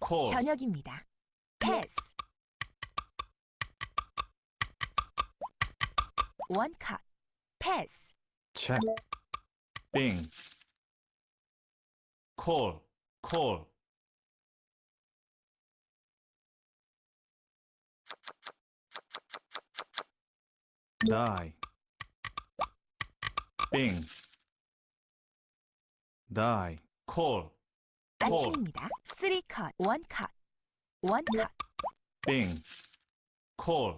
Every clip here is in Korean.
콜, 저녁입니다. 패스. 원 컷. 패스. 체크, 빙, 콜, 콜, 다이, 빙, 다이, 콜, 콜, 안심입니다. 쓰리 컷. 원 컷. 원 컷. 빙, 콜,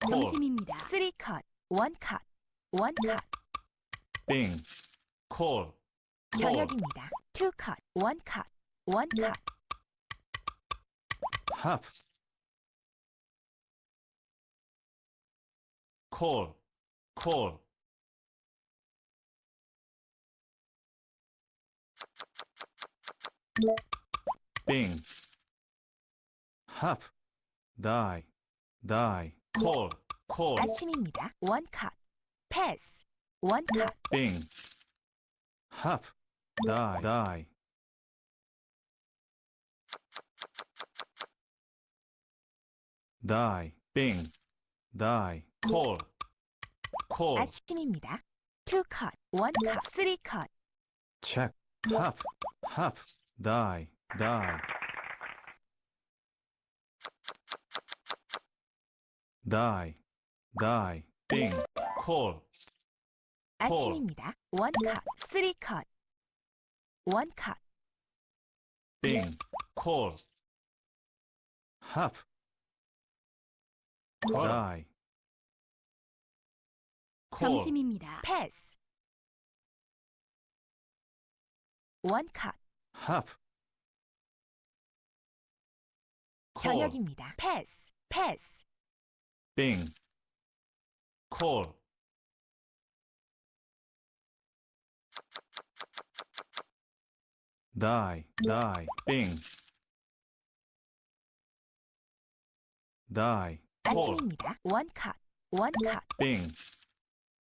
콜, 점심입니다. 쓰리 컷. 원 컷. 원 컷. 빙, 콜, 콜, 저녁입니다. 투 컷. 원 컷. 원 컷. 하프, 콜, 콜, 빙, 하프, 다이, 다이, 콜, 콜, 아침입니다. 원 컷. 패스. 원 컷. 빙, 하프, 다이, 다이, 다이, 빙, 다이, 콜, 콜, 아침입니다. 투 컷. 원 컷. 쓰리 컷. 체크, 하프, 다이, 다이, 다이, 다이, 빙, 콜, 아침입니다. 원 컷. 쓰리 컷. 원 컷. 빙, 콜, 하프, 다이, 콜, 점심입니다. 패스. 원 컷. 하프, 콜, 저녁입니다. 패스. 패스. 빙, 콜, 다이, 다이, 빙, 다이, 콜, 아침입니다. 원 컷. 원 컷. 빙,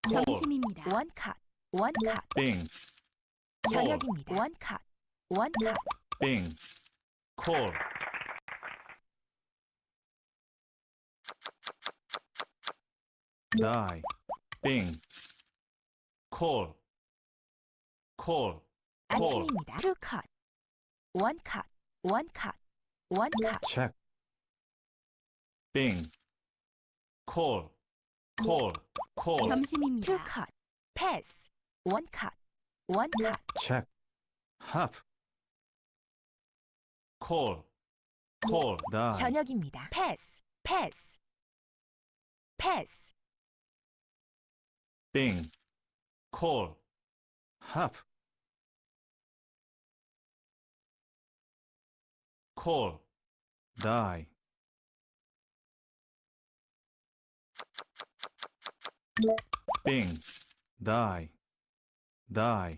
콜, 점심입니다. 원 컷. 원 컷. 빙, 콜, 저녁입니다. 원 컷. 원 컷. 빙, 콜, 다이, 빙, 콜, 콜, 콜, 아침입니다. 투 컷. 원 컷. 원 컷. 원 컷. 체크, 빙, 콜, 콜, 콜, 투 점심입니다. 컷. 패스. 원 컷. 원 컷. 체크, 하프, 콜, 콜, 다이, 저녁입니다. 패스. 패스. 패스. 빙, 콜, 하프, 콜, 다이, 빙, 다이, 다이,